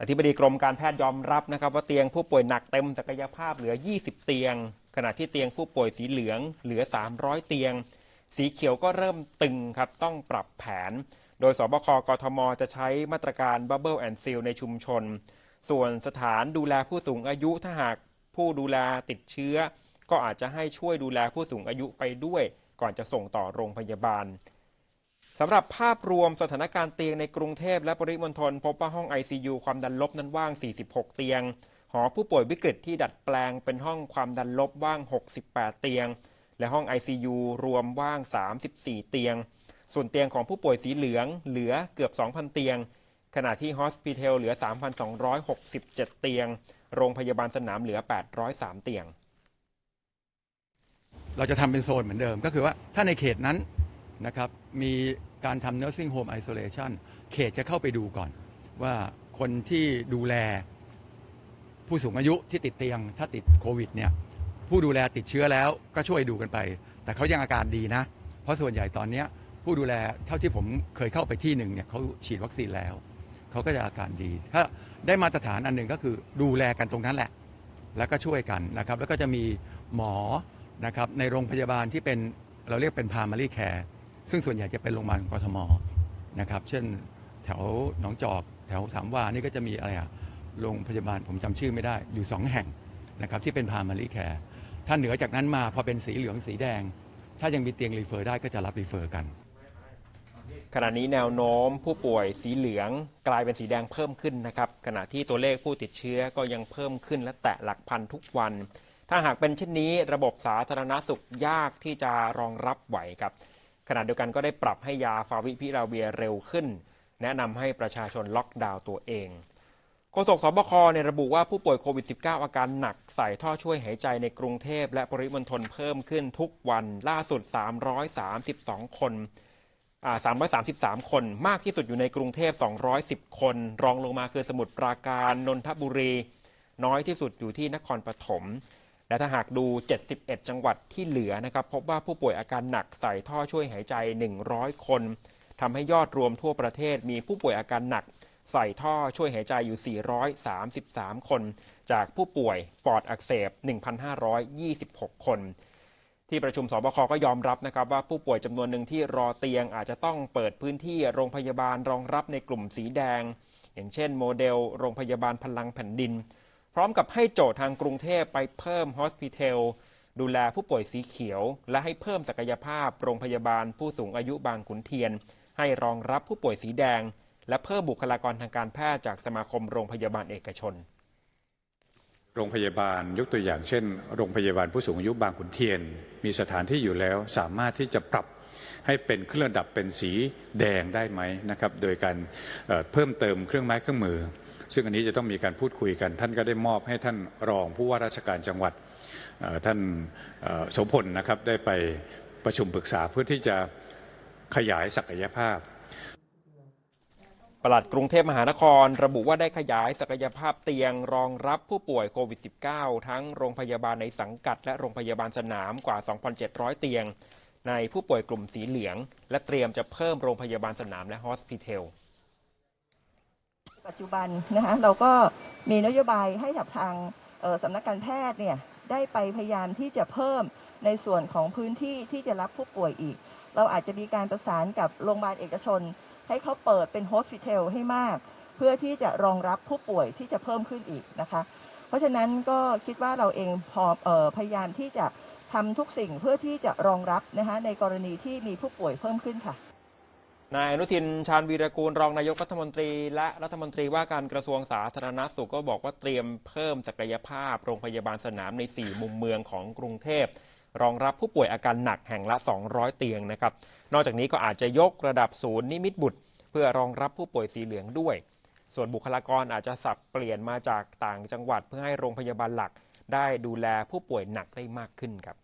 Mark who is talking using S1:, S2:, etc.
S1: อธิบดีกรมการแพทย์ยอมรับนะครับว่าเตียงผู้ป่วยหนักเต็มศักยภาพเหลือ 20 เตียง ขณะที่เตียงผู้ป่วยสีเหลืองเหลือ 300 เตียง สีเขียวก็เริ่มตึงครับต้องปรับแผน โดยสบคกทม จะใช้มาตรการ Bubble and Seal ในชุมชน ส่วนสถานดูแลผู้สูงอายุถ้าหากผู้ดูแลติดเชื้อ ก็อาจจะให้ช่วยดูแลผู้สูงอายุไปด้วย ก่อนจะส่งต่อโรงพยาบาล สำหรับภาพรวมสถานการณ์เตียงในกรุงเทพและปริมณฑลพบว่าห้อง ICU ความดันลบนั้นว่าง 46 เตียง หอผู้ป่วยวิกฤตที่ดัดแปลงเป็นห้องความดันลบว่าง 68 เตียง และห้อง ICU รวมว่าง 34 เตียง ส่วนเตียงของผู้ป่วยสีเหลืองเหลือเกือบ 2,000 เตียง ขณะที่ฮอสพิเทลเหลือ 3,267 เตียง โรงพยาบาลสนามเหลือ 803 เตียง
S2: เราจะทำเป็นโซนเหมือนเดิมก็คือว่าถ้าในเขตนั้นนะครับมี การทำ nursing home isolation เขตจะเข้าไปดูก่อน ว่าคนที่ดูแลผู้สูงอายุที่ติดเตียง ถ้าติดโควิดเนี่ยผู้ดูแลติดเชื้อแล้วก็ช่วยดูกันไป แต่เขายังอาการดีนะ เพราะส่วนใหญ่ตอนนี้ผู้ดูแลเท่าที่ผมเคยเข้าไปที่หนึ่งเนี่ยเขาฉีดวัคซีนแล้ว เขาก็จะอาการดี ถ้าได้มาตรฐานอันหนึ่งก็คือดูแลกันตรงนั้นแหละ แล้วก็ช่วยกันนะครับ แล้วก็จะมีหมอนะครับในโรงพยาบาลที่เป็นเราเรียกเป็น primary care ซึ่งส่วนใหญ่จะเป็นโรงพยาบาลของกทมนะครับ เช่นแถวหนองจอก แถวสามวานี่ก็จะมีอะไรอะโรงพยาบาลผมจำชื่อไม่ได้อยู่สองแห่งนะครับที่เป็น primary care ถ้าเหนือจากนั้นมาพอเป็นสีเหลืองสีแดง ถ้ายังมีเตียงรีเฟอร์ได้ก็จะรับรีเฟอร์กัน
S1: ขณะนี้แนวโน้มผู้ป่วยสีเหลืองกลายเป็นสีแดงเพิ่มขึ้นนะครับขณะที่ตัวเลขผู้ติดเชื้อก็ยังเพิ่มขึ้นและแตะหลักพันทุกวัน ถ้าหากเป็นเช่นนี้ ระบบสาธารณสุขยากที่จะรองรับไหวครับ ขณะเดียวกันก็ได้ปรับให้ยาฟาวิพิราเวียเร็วขึ้น แนะนำให้ประชาชนล็อกดาวน์ตัวเองโฆษกสบคเนี่ยระบุว่าผู้ป่วยโควิด -19 อาการหนักใส่ท่อช่วยหายใจในกรุงเทพและปริมณฑลเพิ่มขึ้นทุกวันล่าสุด 332 คนอ่า333 คนมากที่สุดอยู่ในกรุงเทพ 210 คน รองลงมาคือสมุทรปราการนนทบุรี น้อยที่สุดอยู่ที่นครปฐม และถ้าหากดู 71 จังหวัดที่เหลือนะครับ พบว่าผู้ป่วยอาการหนักใส่ท่อช่วยหายใจ 100 คนทำให้ยอดรวมทั่วประเทศมีผู้ป่วยอาการหนักใส่ท่อช่วยหายใจอยู่ 433 คน จากผู้ป่วยปอดอักเสบ 1,526 คน ที่ประชุมสบคก็ยอมรับนะครับว่าผู้ป่วยจำนวนหนึ่งที่รอเตียงอาจจะต้องเปิดพื้นที่โรงพยาบาลรองรับในกลุ่มสีแดง อย่างเช่น โมเดล โรงพยาบาลพลังแผ่นดิน พร้อมกับให้โจทย์ทางกรุงเทพไปเพิ่มฮอสพิทอลดูแลผู้ป่วยสีเขียว และให้เพิ่มศักยภาพโรงพยาบาลผู้สูงอายุบางขุนเทียน ให้รองรับผู้ป่วยสีแดง และเพิ่มบุคลากรทางการแพทย์จากสมาคมโรงพยาบาลเอกชน
S3: โรงพยาบาลยกตัวอย่างเช่น โรงพยาบาลผู้สูงอายุบางขุนเทียน มีสถานที่อยู่แล้วสามารถที่จะปรับให้เป็นเครื่องระดับเป็นสีแดงได้ไหมนะครับ โดยการเอ่อเพิ่มเติมเครื่องไม้เครื่องมือ ซึ่งอันนี้จะต้องมีการพูดคุยกัน ท่านก็ได้มอบให้ท่านรองผู้ว่าราชการจังหวัดท่านโสพลนะครับได้ไปประชุมปรึกษาเพื่อที่จะขยายศักยภาพ
S1: ปลัดกรุงเทพมหานคร ระบุว่าได้ขยายศักยภาพเตียงรองรับผู้ป่วยโควิด -19 ทั้งโรงพยาบาลในสังกัด และโรงพยาบาลสนามกว่า 2,700 เตียง ในผู้ป่วยกลุ่มสีเหลือง และเตรียมจะเพิ่มโรงพยาบาลสนามและฮอสพิทอล
S4: ปัจจุบันนะคะเราก็มีนโยบายให้กับทางสำนักการแพทย์เนี่ยได้ไปพยายามที่จะเพิ่มในส่วนของพื้นที่ที่จะรับผู้ป่วยอีก เราอาจจะมีการประสานกับโรงพยาบาลเอกชน ให้เขาเปิดเป็นโฮสพิทลให้มาก เพื่อที่จะรองรับผู้ป่วยที่จะเพิ่มขึ้นอีกนะคะ เพราะฉะนั้นก็คิดว่าเราเองพอออพยายามที่จะทำทุกสิ่งเพื่อที่จะรองรับนะคะในกรณีที่มีผู้ป่วยเพิ่มขึ้นค่ะ
S1: นายอนุทินชาญวีรกูลรองนายกรัฐมนตรี และรัฐมนตรีว่าการกระทรวงสาธารณสุขก็บอกว่าเตรียมเพิ่มศักยภาพโรงพยาบาลสนามใน 4 มุมเมืองของกรุงเทพ รองรับผู้ป่วยอาการหนักแห่งละ 200 เตียงนะครับ นอกจากนี้ก็อาจจะยกระดับศูนย์นิมิตบุตร เพื่อรองรับผู้ป่วยสีเหลืองด้วย ส่วนบุคลากรอาจจะสับเปลี่ยนมาจากต่างจังหวัดเพื่อให้โรงพยาบาลหลักได้ดูแลผู้ป่วยหนักได้มากขึ้นครับ